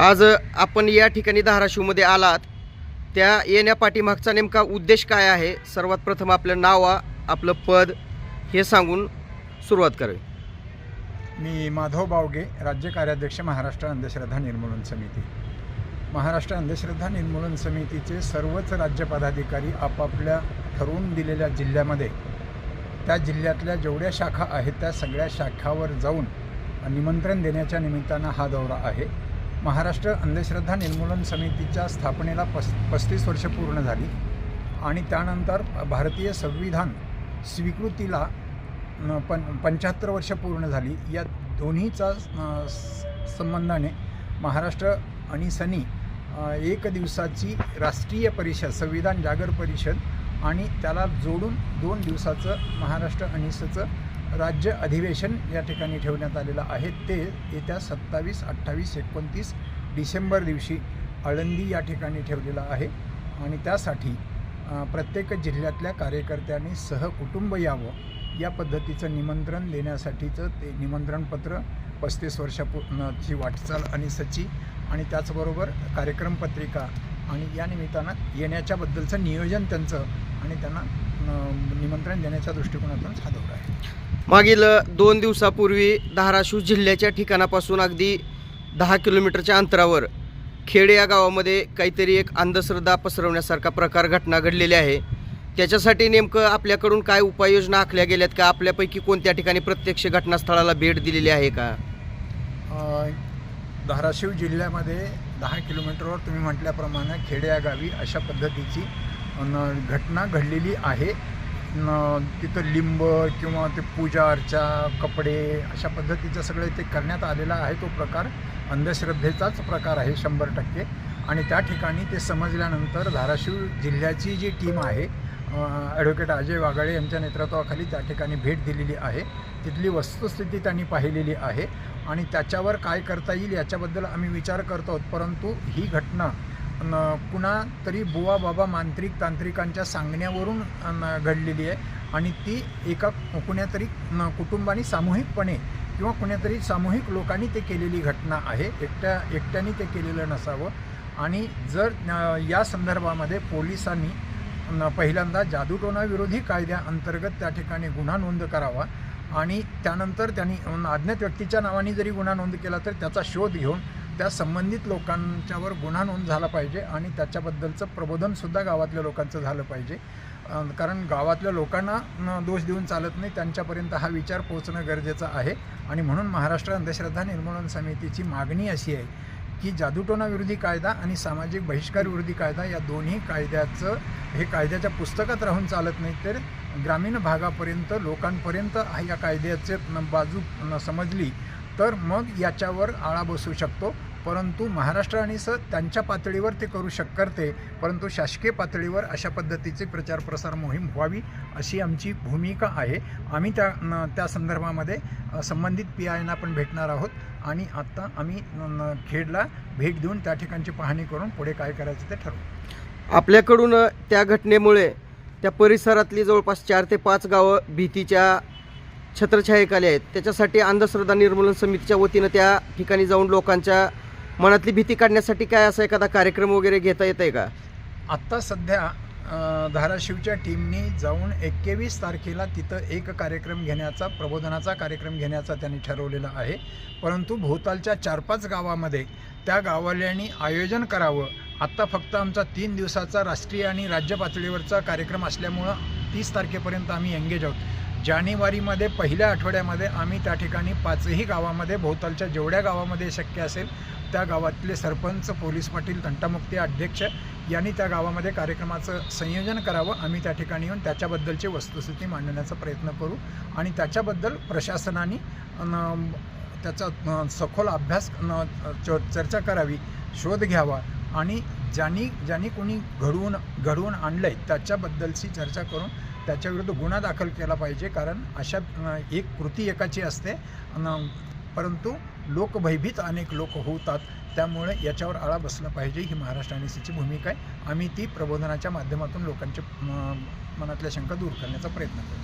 आज आपण या ठिकाणी धाराशिवमध्ये आलात. त्या येण्यापाठीमागचा नेमका उद्देश काय आहे? सर्वात प्रथम आपलं नाव आपलं पद हे सांगून सुरुवात करावी मी माधव बावगे राज्य कार्याध्यक्ष महाराष्ट्र अंधश्रद्धा निर्मूलन समिती. महाराष्ट्र अंधश्रद्धा निर्मूलन समितीचे सर्वच राज्य पदाधिकारी आपापल्या ठरवून दिलेल्या जिल्ह्यामध्ये त्या जिल्ह्यातल्या जेवढ्या शाखा आहेत त्या सगळ्या शाखावर जाऊन निमंत्रण देण्याच्या निमित्तानं हा दौरा आहे. महाराष्ट्र अंधश्रद्धा निर्मूलन समितीच्या स्थापनेला पस पस्तीस वर्ष पूर्ण झाली आणि त्यानंतर भारतीय संविधान स्वीकृतीला पं पंच्याहत्तर वर्ष पूर्ण झाली. या दोन्हीचा स- संबंधाने महाराष्ट्र आणि सनी एक दिवसाची राष्ट्रीय परिषद संविधान जागर परिषद आणि त्याला जोडून दोन दिवसाचं महाराष्ट्र अनिसचं राज्य अधिवेशन या ठिकाणी ठेवण्यात आलेलं आहे. ते येत्या सत्तावीस अठ्ठावीस एकोणतीस डिसेंबर दिवशी आळंदी या ठिकाणी ठेवलेलं आहे. आणि त्यासाठी प्रत्येक जिल्ह्यातल्या कार्यकर्त्यांनी सहकुटुंब यावं या पद्धतीचं निमंत्रण देण्यासाठीचं ते निमंत्रणपत्र पस्तीस वर्षापूर्णची वाटचाल आणि सची आणि त्याचबरोबर कार्यक्रम पत्रिका आणि या निमित्तानं येण्याच्याबद्दलचं नियोजन त्यांचं आणि त्यांना निमंत्रण देण्याच्या दृष्टिकोनातून हा दौरा आहे. मागील दोन दिवसापूर्वी धाराशिव जिल्ह्याच्या ठिकाणापासून अगदी दहा किलोमीटरच्या अंतरावर खेड या गावामध्ये काहीतरी एक अंधश्रद्धा पसरवण्यासारखा प्रकार घटना घडलेली आहे. त्याच्यासाठी नेमकं आपल्याकडून काय उपाययोजना आखल्या गेल्यात का? आपल्यापैकी कोणत्या ठिकाणी प्रत्यक्ष घटनास्थळाला भेट दिलेली आहे का? धाराशिव जिल्ह्यामध्ये दहा किलोमीटरवर तुम्ही म्हटल्याप्रमाणे खेडे या गावी अशा पद्धतीची न घटना घडलेली आहे. न तिथं लिंब किंवा ते पूजा अर्चा कपडे अशा पद्धतीचं सगळं ते करण्यात आलेला आहे तो प्रकार. अंधश्रद्धेचाच प्रकार आहे शंभर टक्के. आणि त्या ठिकाणी ते समजल्यानंतर धाराशिव जिल्ह्याची जी टीम आहे ॲडव्होकेट अजय वाघाळे यांच्या नेतृत्वाखाली त्या ठिकाणी भेट दिलेली आहे. तिथली वस्तुस्थिती त्यांनी पाहिलेली आहे. आणि त्याच्यावर काय करता येईल याच्याबद्दल आम्ही विचार करतो आहोत. परंतु ही घटना न कुणा तरी बुवा बाबा मांत्रिक तांत्रिकांच्या सांगण्यावरून घडलेली आहे. आणि ती एका कुण्यातरी न कुटुंबाने सामूहिकपणे किंवा कुण्यातरी सामूहिक लोकांनी ते केलेली घटना आहे. एकट्या एकट्याने ते केलेलं नसावं. आणि जर या संदर्भामध्ये पोलिसांनी पहिल्यांदा जादूटोणाविरोधी कायद्याअंतर्गत त्या ठिकाणी गुन्हा नोंद करावा आणि त्यानंतर त्यांनी अज्ञात व्यक्तीच्या नावाने जरी गुन्हा नोंद केला तर त्याचा शोध घेऊन त्या संबंधित लोकांच्यावर गुन्हा नोंद झाला पाहिजे आणि त्याच्याबद्दलचं प्रबोधनसुद्धा गावातल्या लोकांचं झालं पाहिजे. कारण गावातल्या लोकांना दोष देऊन चालत नाही त्यांच्यापर्यंत हा विचार पोहोचणं गरजेचं आहे. आणि म्हणून महाराष्ट्र अंधश्रद्धा निर्मूलन समितीची मागणी अशी आहे की जादूटोणा विरोधी कायदा आणि सामाजिक बहिष्कार विरोधी कायदा या दोन्ही कायद्याचं हे कायद्याच्या पुस्तकात राहून चालत नाही तर ग्रामीण भागापर्यंत लोकांपर्यंत या कायद्याचे बाजू समजली तर मग याच्यावर आळा बसू शकतो. परंतु महाराष्ट्र आणि स त्यांच्या पातळीवर ते करू शक करते परंतु शासकीय पातळीवर अशा पद्धतीची प्रचार प्रसार मोहीम व्हावी अशी आमची भूमिका आहे. आम्ही त्या न- त्या संदर्भामध्ये संबंधित पी आयना पण भेटणार आहोत आणि आत्ता आम्ही खेडला भेट देऊन त्या ठिकाणची पाहणी करून पुढे काय करायचं ते ठरवू. आपल्याकडून त्या घटनेमुळे त्या परिसरातली जवळपास चार ते पाच गावं भीतीच्या छत्रछायेखाली आहेत. त्याच्यासाठी अंधश्रद्धा निर्मूलन समितीच्या वतीनं त्या ठिकाणी जाऊन लोकांच्या मनातली भीती काढण्यासाठी काय असा एखादा कार्यक्रम वगैरे घेता येत आहे का? आत्ता सध्या धाराशिवच्या टीमनी जाऊन एक्केवीस तारखेला तिथं एक कार्यक्रम घेण्याचा प्रबोधनाचा कार्यक्रम घेण्याचा त्यांनी ठरवलेला आहे. परंतु भोवतालच्या चार पाच गावामध्ये त्या गावाल्यांनी आयोजन करावं आत्ता फक्त आमचा तीन दिवसाचा राष्ट्रीय आणि राज्य पातळीवरचा कार्यक्रम असल्यामुळं तीस तारखेपर्यंत आम्ही एंगेज आहोत. जानेवारीमध्ये पहिल्या आठवड्यामध्ये आम्ही त्या ठिकाणी पाचही गावामध्ये भोवतालच्या जेवढ्या गावामध्ये शक्य असेल त्या गावातले सरपंच पोलीस पाटील तंटामुक्ती अध्यक्ष यांनी त्या गावामध्ये कार्यक्रमाचं संयोजन करावं. आम्ही त्या ठिकाणी येऊन त्याच्याबद्दलची वस्तुस्थिती मांडण्याचा प्रयत्न करू आणि त्याच्याबद्दल प्रशासनाने त्याचा सखोल अभ्यास न, चर्चा करावी शोध घ्यावा आणि ज्यांनी ज्यांनी कोणी घडवून घडवून आणलं आहे त्याच्याबद्दलची चर्चा करून त्याच्याविरुद्ध गुन्हा दाखल केला पाहिजे. कारण अशा एक कृती एकाची असते. परंतु लोक भयभीत अनेक लोक होतात. त्यामुळे याच्यावर आळा बसला पाहिजे. ही महाराष्ट्र आणि सीची भूमिका आहे. आम्ही ती प्रबोधनाच्या माध्यमातून लोकांच्या म, मनातल्या शंका दूर करण्याचा प्रयत्न करू.